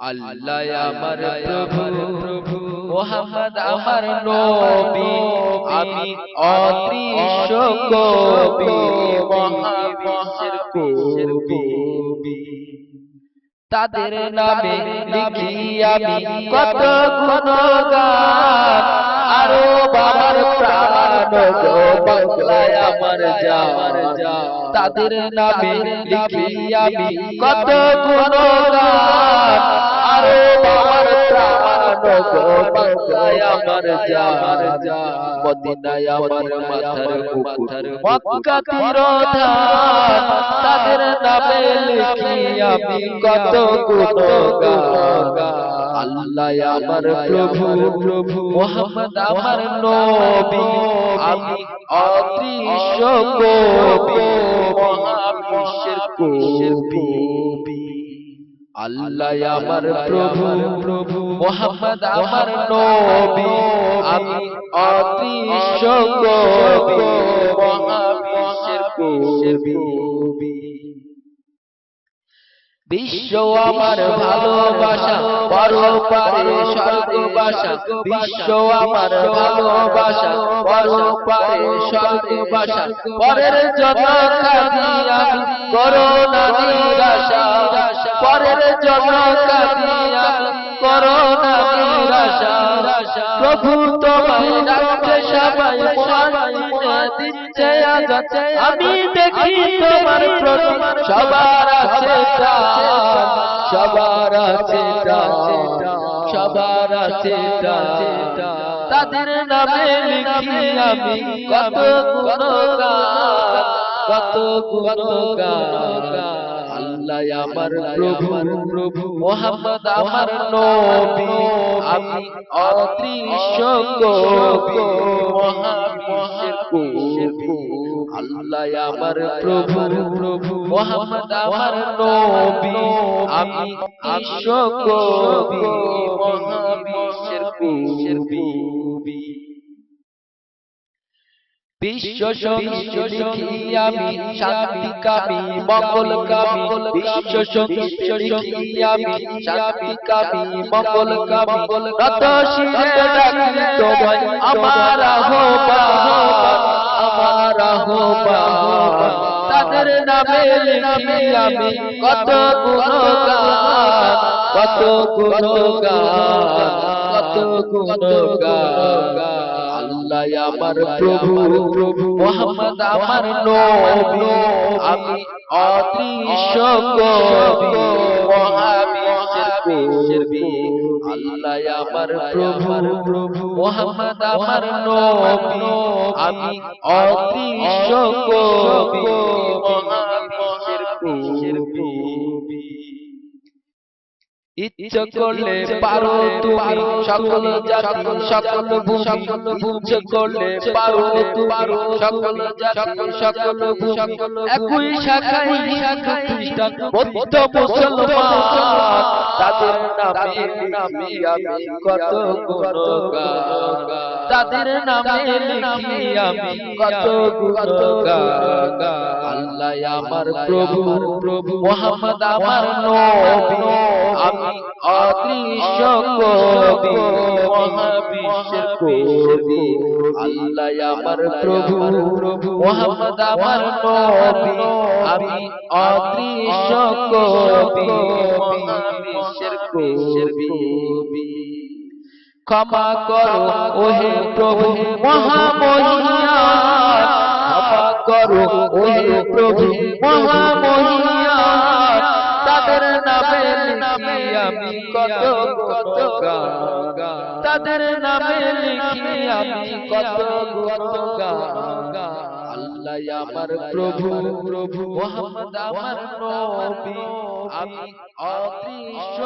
আল্লাহ আমার প্রভু মোহাম্মদ আমার নবী। আমি অদৃশ্য কবি মহাবিশ্বের কবি। তাদের নামে লিখি আমি কত গুণগান। আরও বাবার প্রাণ বাংলায় আমার যার তাদের নামে লিখি আমি কত গুণগান। আরও বাবার প্রাণ বাংলায় আমার যার মদিনায় আমার মাথার মুকুট মক্কা তিরোধান। তাদের নামে লিখি আমি কত গুণগান। আল্লাহ আমার প্রভু প্রভু মোহাম্মদ আমার নবী। আমি অদৃশ্য কবি মহাবিশ্বের কবি। আল্লাহ আমার প্রভু প্রভু মোহাম্মদ আমার নবী। আমি অদৃশ্য কবি। মহাবিশ্বের কবি। বিশ্ব আমার ভালোবাসা বড় পারে স্বর্গবাসা। বিশ্ব আমার ভালোবাসা বড় পারে স্বর্গবাসা। পরের জন্য কাঁদি আমি করোনা নিরাশা। পরের জন্য কাঁদি আমি করোনা নিরাশা। প্রভু তোমায় ডাকছে সবাই আমি দেখি তোমার সবার আছে সবার আছে সবার আছে তাদের নামে লিখি আমি কত গুণগান কত গুণগান। আল্লাহ আমার প্রভু প্রভু মোহাম্মদ আমার নবী। আমি অদৃশ্য কবি মহাবিশ্বের কবি আল্লাহ আমার প্রভু। প্রভু। মোহাম্মদ আমার নবী। আমি বিশ্ব কবি মহাবিশ্বের কবি বিশ্ব বিশ্ব লিখি আমি শান্তি কামি মঙ্গল কামি বিশ্ব বিশ্ব লিখি আমি শান্তি কামি মঙ্গল কামি রত শিরে ডাকি তোমায় আমার আহ্বান আমার আহ্বান। তাদের নামে লিখি আমি কত গুণগান কত গুণগান কত গুণগান। আল্লাহ আমার প্রভু মোহাম্মদ আমার নবী আমি অদৃশ্য কবি মহাবিশ্বের আল্লাহ আমার প্রভু প্রভু মোহাম্মদ আমার নবী আমি অদৃশ্য কবি ইচ্ছে করলে পারো তুমি। সকল জাতি সকল ভূমি। ইচ্ছে করলে পারো তুমি। সকল জাতি সকল ভূমি। একই শাখায় খ্রিস্টান বৌদ্ধ মুসলমান তাদের নামে নামে আমি কত গুণগান। তাদের নামে লিখি আমি কত গুণগান। আল্লাহ আমার প্রভু প্রভু। মোহাম্মদ আমার নবী। আমি অদৃশ্য কবি মহাবিশ্বের কবি আল্লাহ আমার প্রভু, মোহাম্মদ আমার নবী। আমি অদৃশ্য কবি মহাবিশ্বের কবি ক্ষমা করো, ওহে প্রভু। আমি কত কত তাদের নামে লিখি আমি কত কত আল্লাহ আমার প্রভু প্রভু মোহাম্মদ আমার নবী, আমি অদৃশ্য